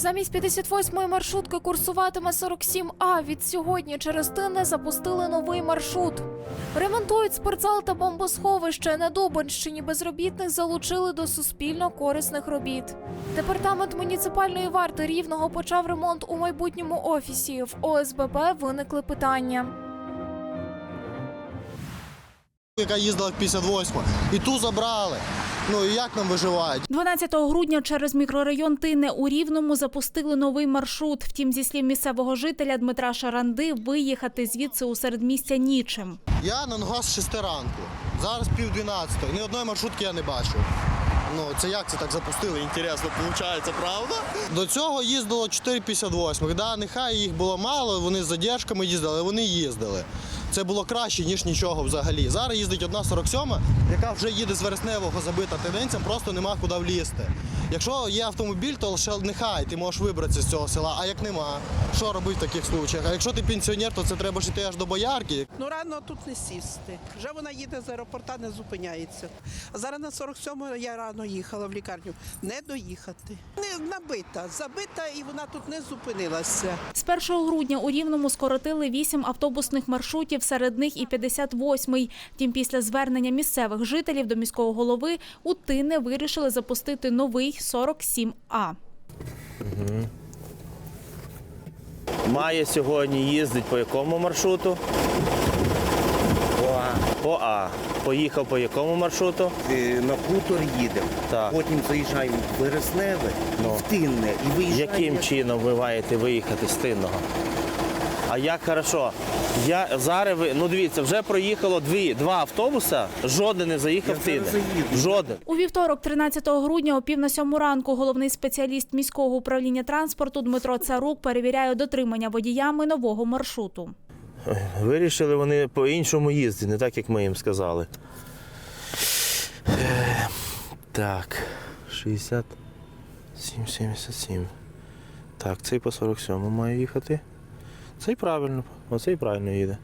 Замість 58-ї маршрутки курсуватиме 47А. Від сьогодні через Тинне запустили новий маршрут. Ремонтують спортзал та бомбосховище. На Дубанщині безробітних залучили до суспільно корисних робіт. Департамент муніципальної варти рівного почав ремонт у майбутньому офісі. В ОСББ виникли питання. яка їздила в 58 і ту забрали. Ну і як нам виживають? 12 грудня через мікрорайон Тине у Рівному запустили новий маршрут. Втім, зі слів місцевого жителя Дмитра Шаранди, виїхати звідси у середмістя нічим. Я на ногах з 6 ранку. Зараз пів 12. Ні одної маршрутки я не бачу. Ну, це як це так запустили? Інтересно, виходить, правда? До цього їздило 4,58. Да, нехай їх було мало, вони з задержками їздили, але вони їздили. Це було краще, ніж нічого взагалі. Зараз їздить одна 47, яка вже їде з вересневого забита тенденціям, просто нема куди влізти. Якщо є автомобіль, то лише нехай ти можеш вибратися з цього села, а як нема, що робити в таких случаях? А якщо ти пенсіонер, то це треба ж йти аж до боярки. Ну рано тут не сісти. Вже вона їде з аеропорта, не зупиняється. А зараз на 47-му я рано їхала в лікарню. Не доїхати. Не набита, забита і вона тут не зупинилася. З 1 грудня у Рівному скоротили 8 автобусних маршрутів, серед них і 58-й. Втім, після звернення місцевих жителів до міського голови у Тине вирішили запустити новий 47А. Має сьогодні їздить по якому маршруту? По А. По А. Поїхав по якому маршруту? Е, на хутор їдемо, Так. потім заїжджаємо в Вересневе, Ну. в Тинне і виїжджаємо. Яким чином ви маєте виїхати з Тинного? А як хорошо? Я зараз ви ну дивіться, вже проїхало дві два автобуса. Жоден не заїхав заїду. Жоден. У вівторок, 13 грудня, о пів на сьому ранку, головний спеціаліст міського управління транспорту Дмитро Царук перевіряє дотримання водіями нового маршруту. Вирішили вони по-іншому їздити, не так, як ми їм сказали. Так, 67, 77. Так, цей по 47 має їхати. Цей правильно, оцей правильно їде.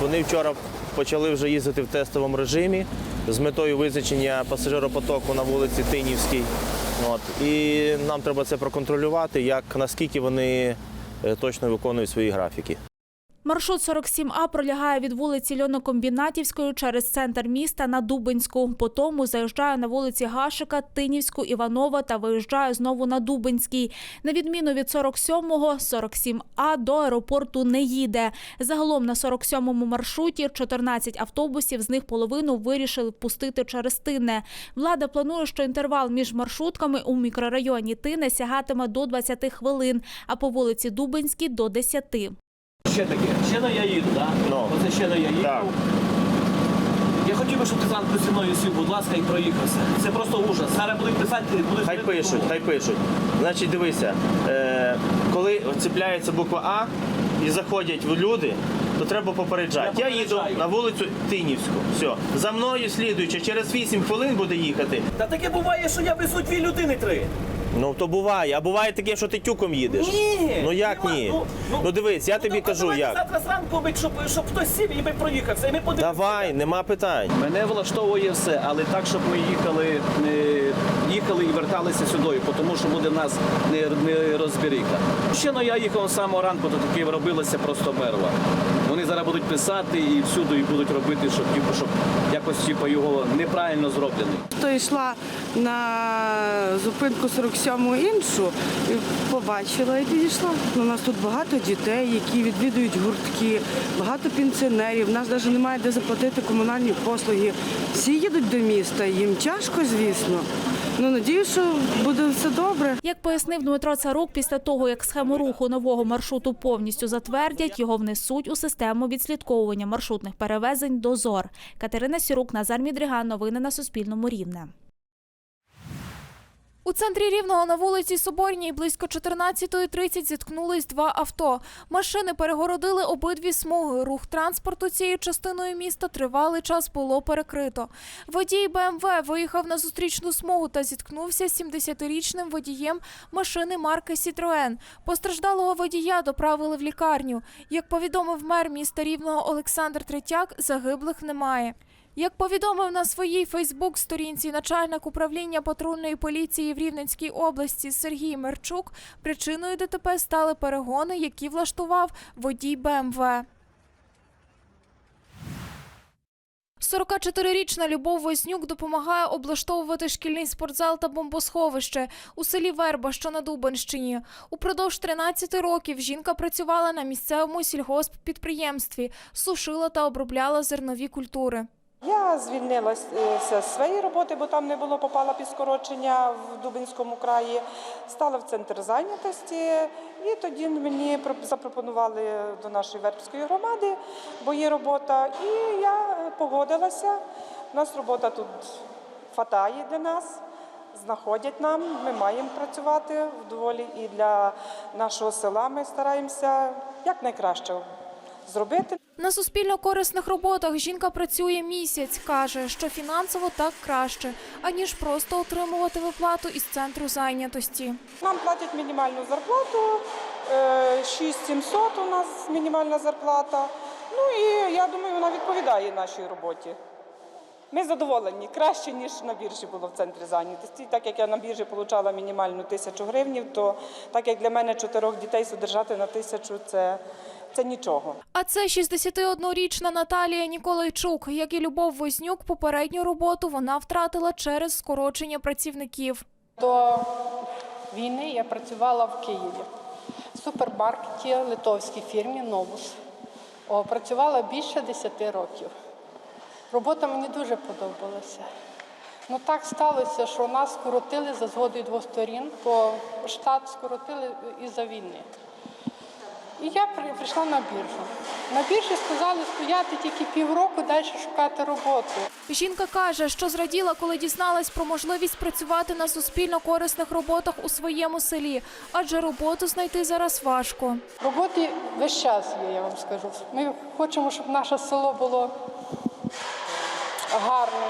Вони вчора почали вже їздити в тестовому режимі з метою визначення пасажиропотоку на вулиці Тинівській. От. І нам треба це проконтролювати, як наскільки вони е, точно виконують свої графіки. Маршрут 47А пролягає від вулиці Льонокомбінатівської через центр міста на Дубинську. Потім заїжджає на вулиці Гашика, Тинівську, Іванова та виїжджає знову на Дубинський. На відміну від 47-го, 47А до аеропорту не їде. Загалом на 47-му маршруті 14 автобусів, з них половину вирішили пустити через Тинне. Влада планує, що інтервал між маршрутками у мікрорайоні Тине сягатиме до 20 хвилин, а по вулиці Дубинській – до 10. Ще таке, ще на я їду, так? Ну. Оце ще на я їду. Так. Я хотів би, щоб ти зранку зі мною сів, будь ласка, і проїхався. Це просто ужас. Зараз будуть писати, будуть Хай пишуть, хай пишуть. Значить, дивися, е, коли цепляється буква А і заходять люди, то треба попереджати. Я Я їду попереджаю. на вулицю Тинівську. Все. За мною слідуючи, через 8 хвилин буде їхати. Та таке буває, що я везу дві людини три. Ну то буває, а буває таке, що ти тюком їдеш. Ні. Ну як ні? Ну, дивись, я тобі кажу, як. Завтра зранку, ми, щоб, щоб хтось сів і ми проїхався. І ми подивимося. Давай, нема питань. Мене влаштовує все, але так, щоб ми їхали, не їхали і верталися сюди, тому що буде в нас не, не розберіка. Ще ну, я їхав з самого ранку, то таке робилося просто мерва. Вони зараз будуть писати і всюди і будуть робити, щоб, типу, щоб якось типу, його неправильно зроблений. То йшла на зупинку 47-му іншу, і побачила і підійшла. У нас тут багато дітей, які відвідують гуртки, багато пенсіонерів. У нас навіть немає де заплатити комунальні послуги. Всі їдуть до міста, їм тяжко, звісно. Ну, надію, що буде все добре. Як пояснив Дмитро Царук, після того, як схему руху нового маршруту повністю затвердять, його внесуть у систему відслідковування маршрутних перевезень «Дозор». Катерина Сірук, Назар Мідріган. Новини на Суспільному рівне. У центрі Рівного на вулиці Соборній близько 14.30 зіткнулись два авто. Машини перегородили обидві смуги. Рух транспорту цією частиною міста тривалий час було перекрито. Водій БМВ виїхав на зустрічну смугу та зіткнувся з 70-річним водієм машини марки Сітроен. Постраждалого водія доправили в лікарню. Як повідомив мер міста Рівного Олександр Третяк, загиблих немає. Як повідомив на своїй Фейсбук-сторінці начальник управління патрульної поліції в Рівненській області Сергій Мерчук, причиною ДТП стали перегони, які влаштував водій БМВ. 44-річна Любов Вознюк допомагає облаштовувати шкільний спортзал та бомбосховище у селі Верба, що на Дубенщині. Упродовж 13 років жінка працювала на місцевому сільгосппідприємстві, сушила та обробляла зернові культури. Я звільнилася з своєї роботи, бо там не було, попала під скорочення в Дубинському краї. Стала в центр зайнятості, і тоді мені запропонували до нашої вербської громади, бо є робота. І я погодилася. У нас робота тут хватає для нас, знаходять нам. Ми маємо працювати вдоволі і для нашого села ми стараємося якнайкраще зробити. На суспільно корисних роботах жінка працює місяць. каже, що фінансово так краще, аніж просто отримувати виплату із центру зайнятості. Нам платять мінімальну зарплату, е, 6700 у нас мінімальна зарплата. Ну і я думаю, вона відповідає нашій роботі. Ми задоволені краще, ніж на біржі було в центрі зайнятості. Так як я на біржі отримала мінімальну тисячу гривнів, то так як для мене чотирьох дітей содержати на тисячу це, це нічого. А це 61-річна Наталія Ніколайчук. Як і Любов Вознюк, попередню роботу вона втратила через скорочення працівників. До війни я працювала в Києві в супермаркеті литовській фірмі Новус. Працювала більше 10 років. Робота мені дуже подобалася. Ну так сталося, що нас скоротили за згодою двох сторін, бо штат скоротили із-за війни. І я прийшла на біржу. На біржі сказали стояти тільки півроку, далі шукати роботу. Жінка каже, що зраділа, коли дізналась про можливість працювати на суспільно корисних роботах у своєму селі, адже роботу знайти зараз важко. Роботи весь час є, я вам скажу. Ми хочемо, щоб наше село було гарне,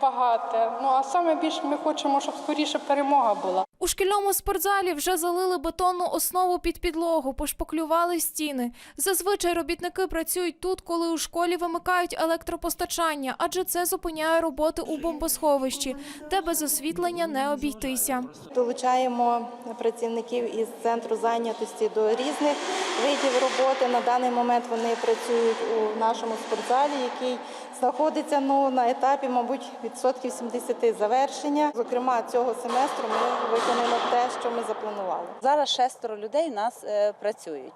багате. Ну а саме більше ми хочемо, щоб скоріше перемога була. У шкільному спортзалі вже залили бетонну основу під підлогу, пошпаклювали стіни. Зазвичай робітники працюють тут, коли у школі вимикають електропостачання, адже це зупиняє роботи у бомбосховищі, де без освітлення не обійтися. Долучаємо працівників із центру зайнятості до різних видів роботи. На даний момент вони працюють у нашому спортзалі, який знаходиться ну, на етапі, мабуть, відсотків 70 завершення. Зокрема, цього семестру ми виконали те, що ми запланували. Зараз шестеро людей у нас е, працюють.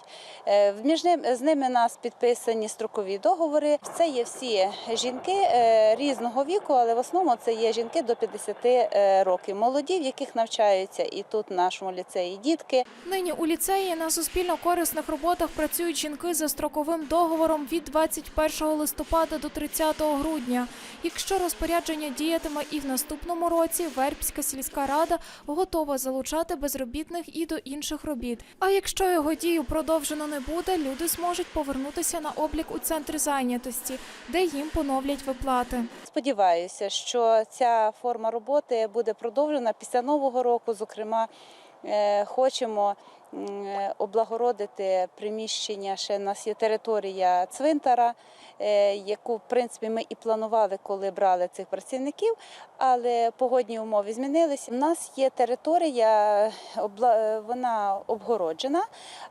Е, між ним з ними у нас підписані строкові договори. Це є всі жінки е, різного віку, але в основному це є жінки до 50 е, років. Молоді, в яких навчаються і тут в нашому ліцеї дітки. Нині у ліцеї на суспільно корисних роботах працюють жінки за строковим договором від 21 листопада до 30 грудня. Якщо розпорядження діятиме і в наступному році, Вербська сільська рада готова залучати безробітних і до інших робіт. А якщо його дію продовжено не буде, люди зможуть повернутися на облік у центр зайнятості, де їм поновлять виплати. Сподіваюся, що ця форма роботи буде продовжена після нового року. Зокрема, хочемо е, облагородити приміщення. Ще в нас є територія цвинтара, е, яку в принципі ми і планували, коли брали цих працівників. Але погодні умови змінилися. У нас є територія, е, вона обгороджена,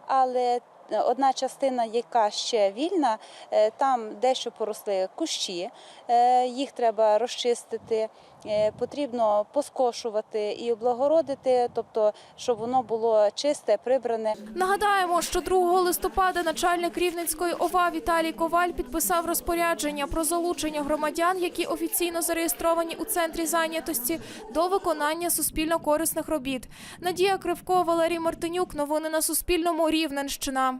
але Одна частина, яка ще вільна, е, там дещо поросли кущі, е, їх треба розчистити, е, потрібно поскошувати і облагородити, тобто, щоб воно було чисте, прибране. Нагадаємо, що 2 листопада начальник Рівненської ОВА Віталій Коваль підписав розпорядження про залучення громадян, які офіційно зареєстровані у центрі зайнятості, до виконання суспільно корисних робіт. Надія Кривко, Валерій Мартинюк. Новини на Суспільному. Рівненщина.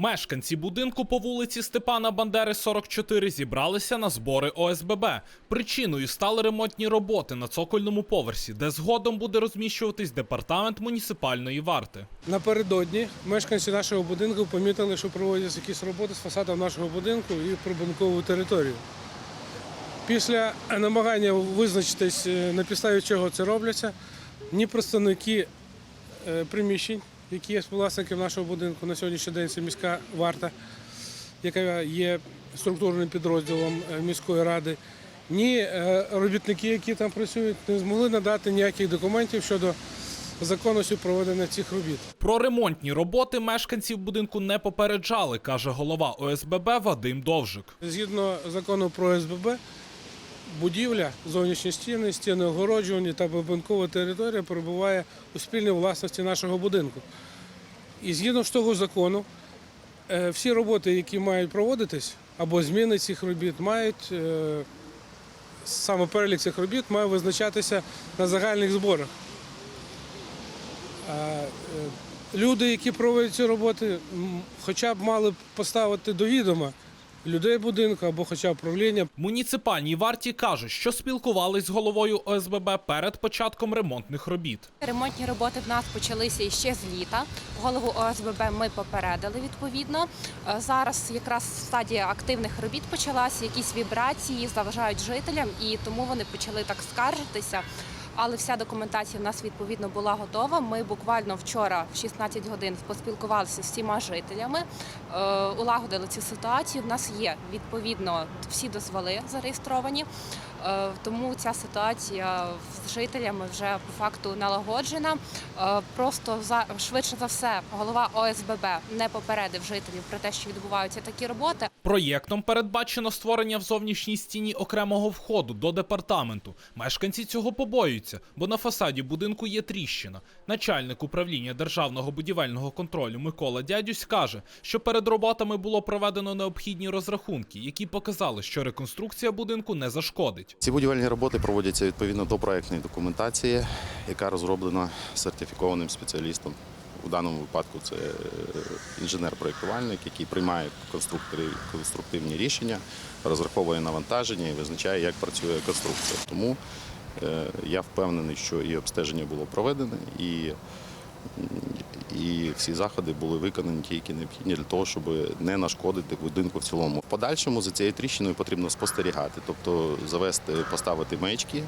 Мешканці будинку по вулиці Степана Бандери, 44 зібралися на збори ОСББ. Причиною стали ремонтні роботи на цокольному поверсі, де згодом буде розміщуватись департамент муніципальної варти. Напередодні мешканці нашого будинку помітили, що проводяться якісь роботи з фасадом нашого будинку і прибудинкову територію. Після намагання визначитись, е, на підставі чого це робляться, ні представники е, приміщень, які є співвласниками нашого будинку на сьогоднішній день, це міська варта, яка є структурним підрозділом е, міської ради, ні е, робітники, які там працюють, не змогли надати ніяких документів щодо законності проведення цих робіт. Про ремонтні роботи мешканців будинку не попереджали, каже голова ОСББ Вадим Довжик. Згідно закону про СББ, будівля, зовнішні стіни, стіни огороджувані та будинкова територія перебуває у спільній власності нашого будинку. І згідно з того закону, е, всі роботи, які мають проводитись, або зміни цих робіт, мають е, саме перелік цих робіт має визначатися на загальних зборах. Е, Люди, які проводять ці роботи, хоча б мали поставити до відома людей будинку або хоча б правління. Муніципальній варті кажуть, що спілкувались з головою ОСББ перед початком ремонтних робіт. Ремонтні роботи в нас почалися іще з літа. Голову ОСББ ми попередили відповідно. Е, Зараз якраз стадія активних робіт почалася. Якісь вібрації заважають жителям, і тому вони почали так скаржитися. Але вся документація в нас відповідно була готова. Ми буквально вчора в 16 годин поспілкувалися з всіма жителями, е, улагодили цю ситуацію. В нас є відповідно всі дозволи зареєстровані. Е, Тому ця ситуація з жителями вже по факту налагоджена. Е, Просто швидше за все голова ОСББ не попередив жителів про те, що відбуваються такі роботи. Проєктом передбачено створення в зовнішній стіні окремого входу до департаменту. Мешканці цього побоюються, бо на фасаді будинку є тріщина. Начальник управління державного будівельного контролю Микола Дядюсь каже, що перед роботами було проведено необхідні розрахунки, які показали, що реконструкція будинку не зашкодить. Ці будівельні роботи проводяться відповідно до проектної документації, яка розроблена сертифікованим спеціалістом. У даному випадку це е, інженер-проєктувальник, який приймає конструктивні рішення, розраховує навантаження і визначає, як працює конструкція. Тому е, я впевнений, що і обстеження було проведене, і, і всі заходи були виконані ті, які необхідні для того, щоб не нашкодити будинку в цілому. В подальшому за цією тріщиною потрібно спостерігати, тобто завести, поставити маячки,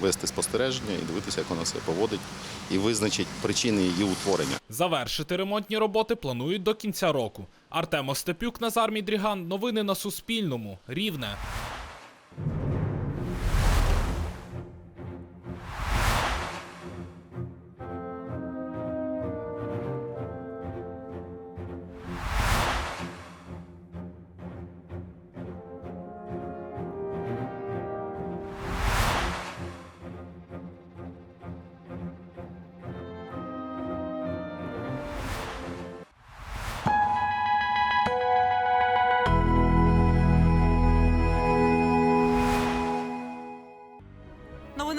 вести спостереження і дивитися, як вона себе поводить, і визначить причини її утворення. Завершити ремонтні роботи планують до кінця року. Артем Остепюк, Назар Мідріган. Новини на Суспільному. Рівне.